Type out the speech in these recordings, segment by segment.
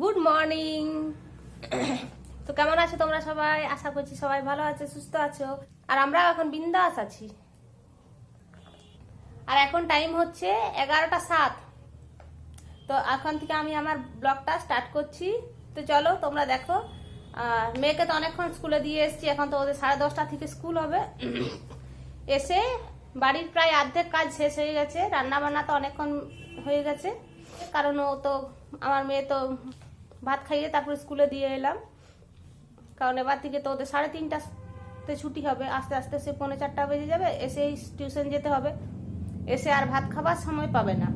Good morning তো কেমন আছো তোমরা সবাই? আশা করছি সবাই ভালো আছে, সুস্থ আছো। আর আমরা এখন বিন্দাস আছি। আর এখন টাইম হচ্ছে এগারোটা সাত। তো এখন থেকে আমি আমার ব্লগটা স্টার্ট করছি। তো চলো তোমরা দেখো। মেয়েকে তো অনেকক্ষণ স্কুলে দিয়ে এসেছি। এখন তো ওদের সাড়ে দশটা থেকে স্কুল হবে। এসে বাড়ির প্রায় অর্ধেক কাজ শেষ হয়ে গেছে। রান্না বান্না তো অনেকক্ষণ হয়ে গেছে। কারণ ও তো, আমার মেয়ে তো ভাত খাইয়ে তারপরে স্কুলে দিয়ে এলাম। কারণ এবার থেকে তো ওদের সাড়ে তিনটাতে ছুটি হবে। আস্তে আস্তে সে পৌনে চারটা বেজে যাবে, এসেই টিউশন যেতে হবে। এসে আর ভাত খাবার সময় পাবে না।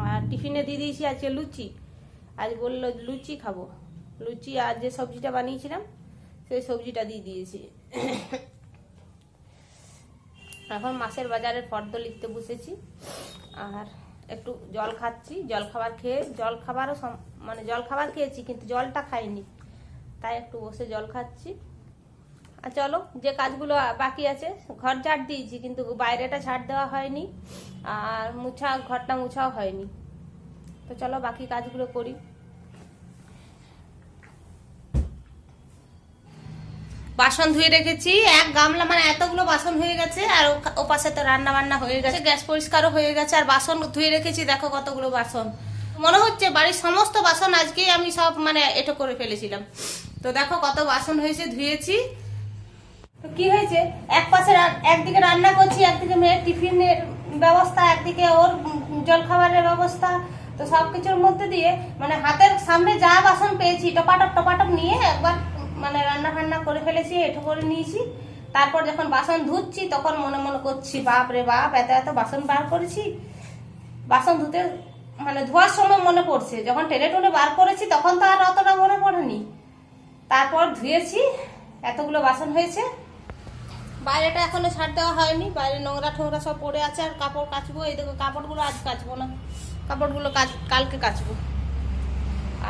আর টিফিনে দিয়ে দিয়েছি আজকে লুচি। আজ বলল লুচি খাব। লুচি আর যে সবজিটা বানিয়েছিলাম, সেই সবজিটা দিয়ে দিয়েছি। এখন মাছের বাজারের ফর্দ লিখতে বসেছি। আর একটু জল খাচ্ছি, জল খাবার খেয়ে, জল খাবারও মানে জল খাবার খেয়েছি, কিন্তু জলটা খাইনি। তাই একটু বসে জল খাচ্ছি। আর চলো, যে কাজগুলো বাকি আছে, ঘর ঝাড় দিয়েছি, কিন্তু বাইরেটা ঝাড় দেওয়া হয়নি, আর মুছা, ঘরটা মুছাও হয়নি। তো চলো, বাকি কাজগুলো করি। বাসন ধুয়ে রেখেছি। এক গামলা মানে এতগুলো বাসন হয়ে গেছে, আর ও- পাশে তো রান্না বান্না হয়ে গেছে, গ্যাস পরিষ্কারও হয়ে গেছে, আর বাসন ধুয়ে রেখেছি, দেখো কতগুলো বাসন। মনে হচ্ছে বাড়ির সমস্ত বাসন আজকেই আমি সব মানে এটো করে ফেলেছিলাম। তো দেখো কত বাসন হয়েছে, ধুয়েছি। তো কি হয়েছে? এক পাশে একদিকে রান্না করছি, একদিকে মেয়ের টিফিনের ব্যবস্থা, একদিকে ওর জল খাবারের ব্যবস্থা। তো সব কিছুর মধ্যে দিয়ে মানে হাতের সামনে যা বাসন পেয়েছি, টপাটপ টপাটপ নিয়ে একবার মানে রান্না ফান্না করে ফেলেছি, এঠো করে নিয়েছি। তারপর যখন বাসন ধুচ্ছি, তখন মনে মনে করছি, বাপ রে বাপ, এত এত বাসন বার করেছি। বাসন ধুতে মানে ধোয়ার সময় মনে পড়ছে, যখন টেনে টুনে বার করেছি, তখন তো আর অতটা মনে পড়েনি। তারপর ধুয়েছি, এতগুলো বাসন হয়েছে। বাইরেটা এখনও ছাড় দেওয়া হয়নি, বাইরে নোংরা ঠোংরা সব পড়ে আছে, আর কাপড় কাচবো, এই দেখো কাপড়গুলো আজ কাচবো না, কাপড়গুলো কাচ কালকে কাচবো।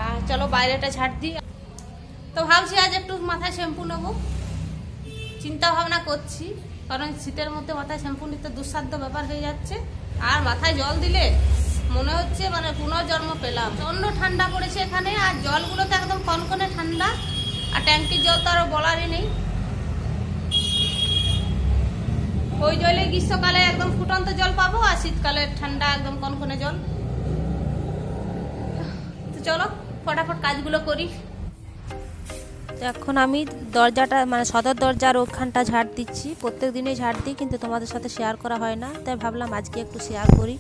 আর চলো বাইরেটা ছাড় দিই। তো ভাবছি আজ একটু মাথায় শ্যাম্পু নেব। চিন্তা ভাবনা করছি, কারণ শীতের মধ্যে মাথায় শ্যাম্পু নিতে দুঃসাধ্য ব্যাপার হয়ে যাচ্ছে। আর মাথায় জল দিলে মনে হচ্ছে মানে পুনর্জন্ম পেলাম। প্রচণ্ড ঠান্ডা পড়েছে এখানে, আর জলগুলো তো একদম কনকনে ঠান্ডা, আর ট্যাঙ্কির জল তো আরও বলারই নেই। ওই জলে গ্রীষ্মকালে একদম ফুটন্ত জল পাবো, আর শীতকালে ঠান্ডা একদম কনকনে জল। তো চলো, ফটাফট কাজগুলো করি। এখন আমি দরজাটা মানে সদর দরজার ওখানটা ঝাড় দিচ্ছি। প্রত্যেক দিনই ঝাড় দিই, কিন্তু তোমাদের সাথে শেয়ার করা হয় না। তাই ভাবলাম আজকে একটু শেয়ার করি।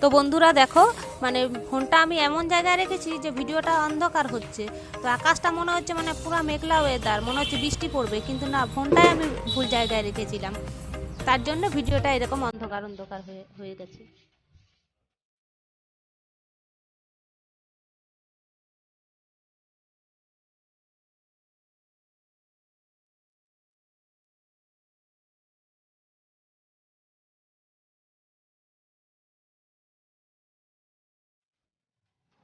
তো বন্ধুরা দেখো মানে ফোনটা আমি এমন জায়গায় রেখেছি যে ভিডিওটা অন্ধকার হচ্ছে। তো আকাশটা মনে হচ্ছে মানে পুরো মেঘলা ওয়েদার মনে হচ্ছে বৃষ্টি পড়বে, কিন্তু না, ফোনটাই আমি ভুল জায়গায় রেখেছিলাম। তার জন্য ভিডিওটা এরকম অন্ধকার অন্ধকার হয়ে হয়ে গেছে।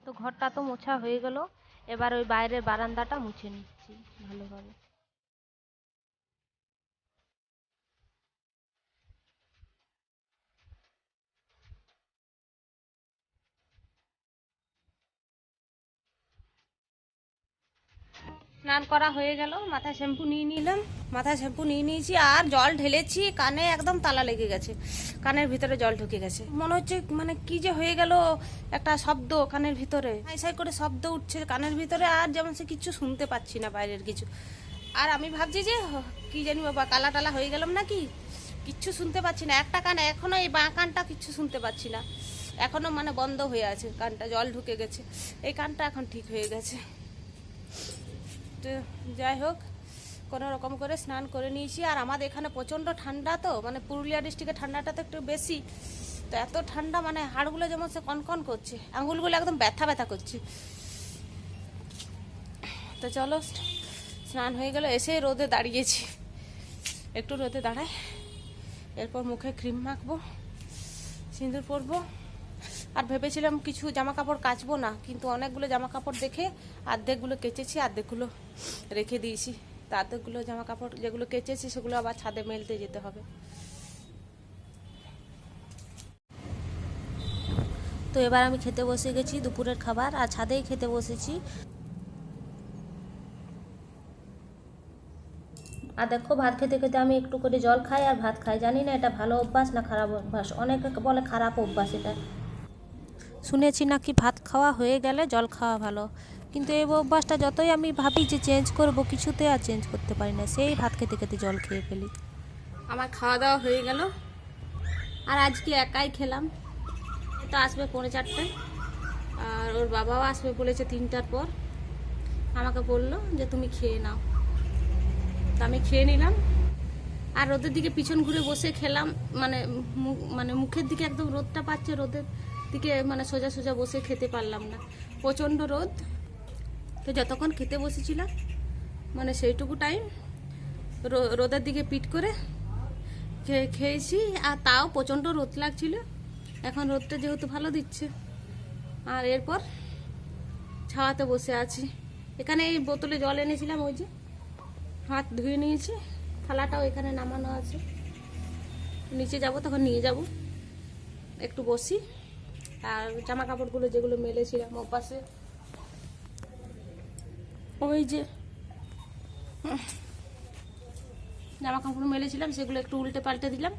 তো ঘরটা তো মোছা হয়ে গেল। এবার ওই বাইরের বারান্দাটা মুছে নিচ্ছি ভালোভাবে। স্নান করা হয়ে গেল, মাথায় শ্যাম্পু নিয়ে নিলাম। মাথায় শ্যাম্পু নিয়ে নিয়েছি আর জল ঢেলেছি, কানে একদম তালা লেগে গেছে, কানের ভিতরে জল ঢুকে গেছে। মনে হচ্ছে মানে কি যে হয়ে গেল একটা শব্দ কানের ভিতরে। সাই করে শব্দ উঠছে কানের ভিতরে আর যেমন সে কিছু শুনতে পাচ্ছি না বাইরের কিছু। আর আমি ভাবছি যে কি জানি বাবা কালা টালা হয়ে গেলাম নাকি? কিচ্ছু শুনতে পাচ্ছি না। একটা কান এখনও এই বাঁ কানটা কিচ্ছু শুনতে পাচ্ছি না। এখনও মানে বন্ধ হয়ে আছে, কানটা জল ঢুকে গেছে। এই কানটা এখন ঠিক হয়ে গেছে। যাই হোক, কোনো রকম করে স্নান করে নিয়েছি। আর আমাদের এখানে প্রচণ্ড ঠান্ডা তো মানে পুরুলিয়া ডিস্ট্রিক্টে ঠান্ডাটা তো একটু বেশি। তো এত ঠান্ডা মানে হাড়গুলো যেমন সে কনকন করছে, আঙুলগুলো একদম ব্যথা ব্যথা করছে। তো চলো, স্নান হয়ে গেল, এসে রোদে দাঁড়িয়েছি। একটু রোদে দাঁড়ায় এরপর মুখে ক্রিম মাখবো, সিঁদুর পরবো। আর ভেবেছিলাম কিছু জামা কাপড় কাচবো না, কিন্তু অনেকগুলো জামা কাপড় দেখে অর্ধেকগুলো কেচেছি অর্ধেকগুলো রেখে দিয়েছি। তা অর্ধেকগুলো জামা কাপড় যেগুলো কেচেছি, সেগুলো আবার ছাদে মেলতে যেতে হবে। তো এবার আমি খেতে বসে গেছি দুপুরের খাবার, আর ছাদেই খেতে বসেছি। আর দেখো, ভাত খেতে খেতে আমি একটু করে জল খাই আর ভাত খাই। জানি না এটা ভালো অভ্যাস না খারাপ অভ্যাস। অনেকে বলে খারাপ অভ্যাস এটা। শুনেছি নাকি ভাত খাওয়া হয়ে গেলে জল খাওয়া ভালো। কিন্তু এই অভ্যাসটা যতই আমি ভাবি যে চেঞ্জ করব, কিছুতে আর চেঞ্জ করতে পারি না। সেই ভাত খেতে খেতে জল খেয়ে ফেলি। আমার খাওয়া দাওয়া হয়ে গেল। আর আজকে একাই খেলাম। তো আসবে পৌনে চারটায় আর ওর বাবাও আসবে বলেছে তিনটার পর। আমাকে বলল যে, তুমি খেয়ে নাও। তা আমি খেয়ে নিলাম। আর রোদের দিকে পিছন ঘুরে বসে খেলাম। মানে মানে মুখের দিকে একদম রোদটা পাচ্ছে রোদের। দিকে মানে সোজা সোজা বসে খেতে পারলাম না। প্রচণ্ড রোদ। তো যতক্ষণ খেতে বসেছিলাম মানে সেইটুকু টাইম রোদের দিকে পিট করে খেয়ে খেয়েছি, আর তাও প্রচণ্ড রোদ লাগছিল। এখন রোদটা যেহেতু ভালো দিচ্ছে। আর এরপর ছাওয়াতে বসে আছি। এখানে এই বোতলে জল এনেছিলাম, ওই যে হাত ধুয়ে নিয়েছি। থালাটাও এখানে নামানো আছে। নিচে যাব, তখন নিয়ে যাব। একটু বসি। আর জামা কাপড়গুলো যেগুলো মেলেছিলাম ও পাশে ওই যে জামা কাপড় মেলেছিলাম, সেগুলো একটু উল্টে পাল্টে দিলাম।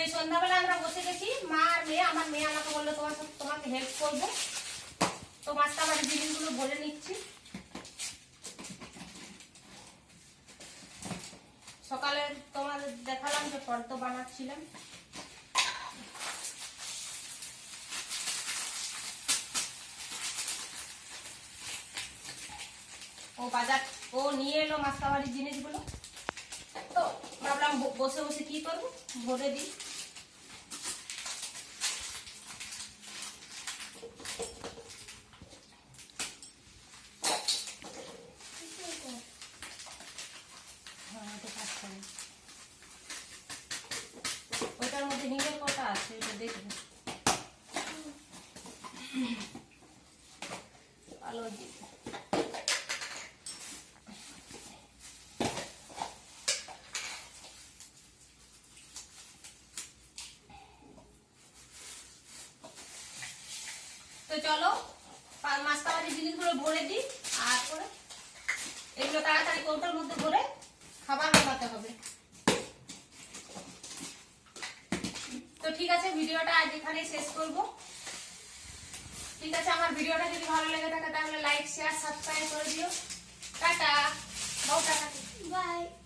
এই আমরা বসে গেছি, মা আর মেয়ে, আমার মেয়ে আমাকে বলল, তোমার তোমাকে হেল্প করব। তোমার তো আমার জিনিসগুলো বলে নিচ্ছি সকালে তোমাদের দেখালাম যে ফর্দ বানাচ্ছিলাম। ও বাজার, ও নিয়ে এলো মাস্তাবাড়ির জিনিসগুলো। তো ভাবলাম বসে বসে কি করব? ভরে দিই হ্যাঁ, এটা কাজ করে। ওইটার কটা আছে ওইটা দেখব তো চলো পা- মাছটা বাড়ির জিনিসগুলো ভরে দিই, আর করে এগুলো তাড়াতাড়ি কৌটোর মধ্যে ভরে খাবার বানাতে হবে। ঠিক আছে, ভিডিওটা আজ এখানে শেষ করব। ঠিক আছে, আমার ভিডিওটা যদি ভালো লেগে থাকে তাহলে লাইক শেয়ার সাবস্ক্রাইব করে দিও। টাটা। বাউ, টাটা। Bye.